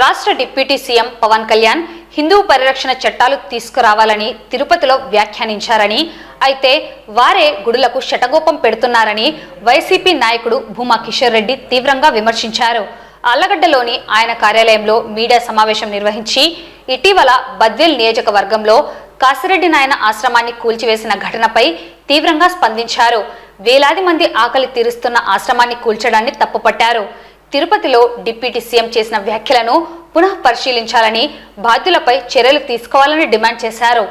రాష్ట్ర deputy CM Pawan Kalyan Hindu పరిరక్షణ చట్టాలు తీసుకురావాలని తిరుపతిలో వ్యాఖ్యానించారని అయితే వారే గుడులకు శటగోపం పెడుతున్నారని వైసీపీ నాయకుడు భూమా కిషోర్ రెడ్డి తీవ్రంగా విమర్శించారు. అల్లగడ్డలోని ఆయన కార్యాలయంలో మీడియా సమావేశం నిర్వహించి ఇటీవల బద్వేల్ నియోజకవర్గంలో కాసిరెడ్డి నాయన ఆశ్రమాన్ని కూల్చివేసిన ఘటనపై తీవ్రంగా స్పందించారు. వేలాది మంది ఆకలి తీరుస్తున్న ఆశ్రమాన్ని కూల్చడాన్ని తప్పుపట్టారు. తిరుపతిలో డిప్యూటీ సీఎం చేసిన వ్యాఖ్యలను పునః పరిశీలించాలని బాధ్యులపై చర్యలు తీసుకోవాలని డిమాండ్ చేశారు.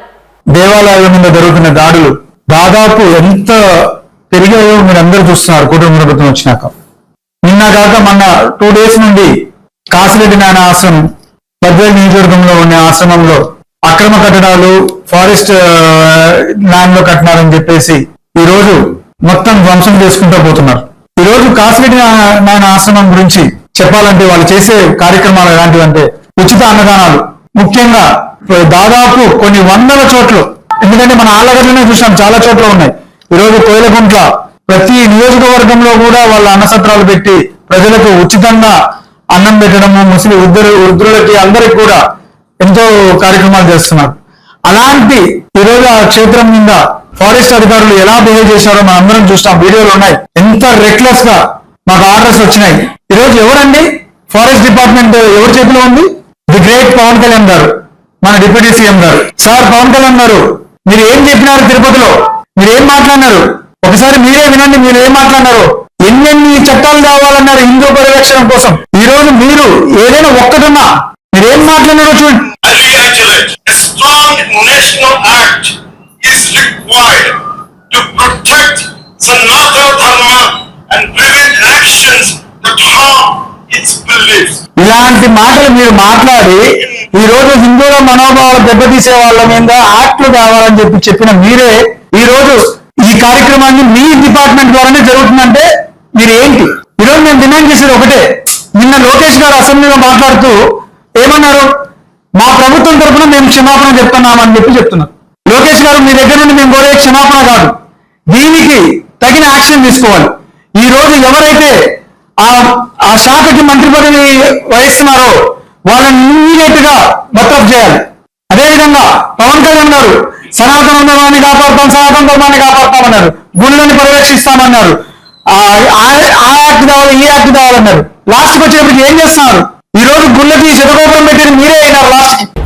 దేవాలయం మీద జరుగుతున్న దాడులు దాదాపు ఎంత పెరిగాయో మీరు అందరూ చూస్తున్నారు కుటుంబ ప్రభుత్వం వచ్చినాక. నిన్న కాక మొన్న టూ డేస్ నుండి కాసిరెడ్డి నాయన ఆశ్రమం బద్వేల్ నియోజకవర్గంలో ఉన్న ఆశ్రమంలో అక్రమ కట్టడాలు ఫారెస్ట్ ల్యాండ్లో కట్టినారని చెప్పేసి ఈ రోజు మొత్తం ధ్వంసం చేసుకుంటూ పోతున్నారు. ఈ రోజు కాసిరెడ్డి నాయన ఆశ్రమం గురించి చెప్పాలంటే వాళ్ళు చేసే కార్యక్రమాలు ఎలాంటివంటే ఉచిత అన్నదానాలు. ముఖ్యంగా దాదాపు కొన్ని వందల చోట్ల ఎందుకంటే మన ఆళ్ళగడ్డలోనే చూసాం చాలా చోట్ల ఉన్నాయి. ఈరోజు రోజు ప్రతి నియోజకవర్గంలో కూడా వాళ్ళ అన్నసత్రాలు పెట్టి ప్రజలకు ఉచితంగా అన్నం పెట్టడము ముసలి వృద్ధులు వృద్ధులకి అందరికి కూడా ఎంతో కార్యక్రమాలు చేస్తున్నారు. అలాంటి ఈరోజు ఆ క్షేత్రం మీద ఫారెస్ట్ అధికారులు ఎలా బిహేవ్ చేశారో మనం అందరం చూస్తాం. వీడియోలు ఉన్నాయి. ఎంత రెక్లెస్గా మాకు ఆర్డర్స్ వచ్చినాయి. ఈరోజు ఎవరండి? ఫారెస్ట్ డిపార్ట్మెంట్ ఎవరి చేతిలో ఉంది? ది గ్రేట్ పవన్ కళ్యాణ్ గారు మన డిప్యూటీ సీఎం గారు. సార్ పవన్ కళ్యాణ్ గారు మీరు ఏం చెప్పినారు తిరుపతిలో? మీరు ఏం మాట్లాడినారు? ఒకసారి మీరే వినండి మీరు ఏం మాట్లాడినారు? ఎన్నెన్ని చట్టాలు కావాలన్నారు హిందూ పరిరక్షణ కోసం? ఈ రోజు మీరు ఏదైనా ఒక్కటున్నా మీరు ఏం మాట్లాడినారో చూడండి. Is required to protect Sanatana Dharma and prevent actions that harm its beliefs. ఇలాంటి మాటలు మీరు మాట్లాడి ఈ రోజు హిందువుల మనోభావాలు దెబ్బతీసే వాళ్ళ మీద యాక్ట్లు కావాలని చెప్పి చెప్పిన మీరే ఈ రోజు ఈ కార్యక్రమాన్ని మీ డిపార్ట్మెంట్ ద్వారానే జరుగుతుందంటే మీరు ఏంటి? ఈరోజు మేము డిమాండ్ చేసేది ఒకటే. నిన్న లోకేష్ గారు అసెంబ్లీలో మాట్లాడుతూ ఏమన్నారు? మా ప్రభుత్వం తరఫున మేము క్షమాపణ చెప్తున్నామని చెప్పి చెప్తున్నారు లోకేష్ గారు మీ దగ్గర నుండి మేము కోరే క్షమాపణ కాదు. దీనికి తగిన యాక్షన్ తీసుకోవాలి. ఈ రోజు ఎవరైతే ఆ ఆ శాఖకి మంత్రి పదవి వహిస్తున్నారో వాళ్ళని ఇమీడియట్గా బర్తరఫ్ చేయాలి. అదేవిధంగా పవన్ కళ్యాణ్ గారు సనాతన ధర్మాన్ని కాపాడుతాం సనాతన ధర్మాన్ని కాపాడుతామన్నారు. గుళ్ళని పరిరక్షిస్తామన్నారు. ఆ ఆ- యాక్ట్ కావాలి ఈ యాక్ట్ కావాలన్నారు. లాస్ట్కి వచ్చేటప్పటికి ఏం చేస్తున్నారు? ఈ రోజు గుళ్ళకి శతకోపం పెట్టిన మీరే అయినారు లాస్ట్.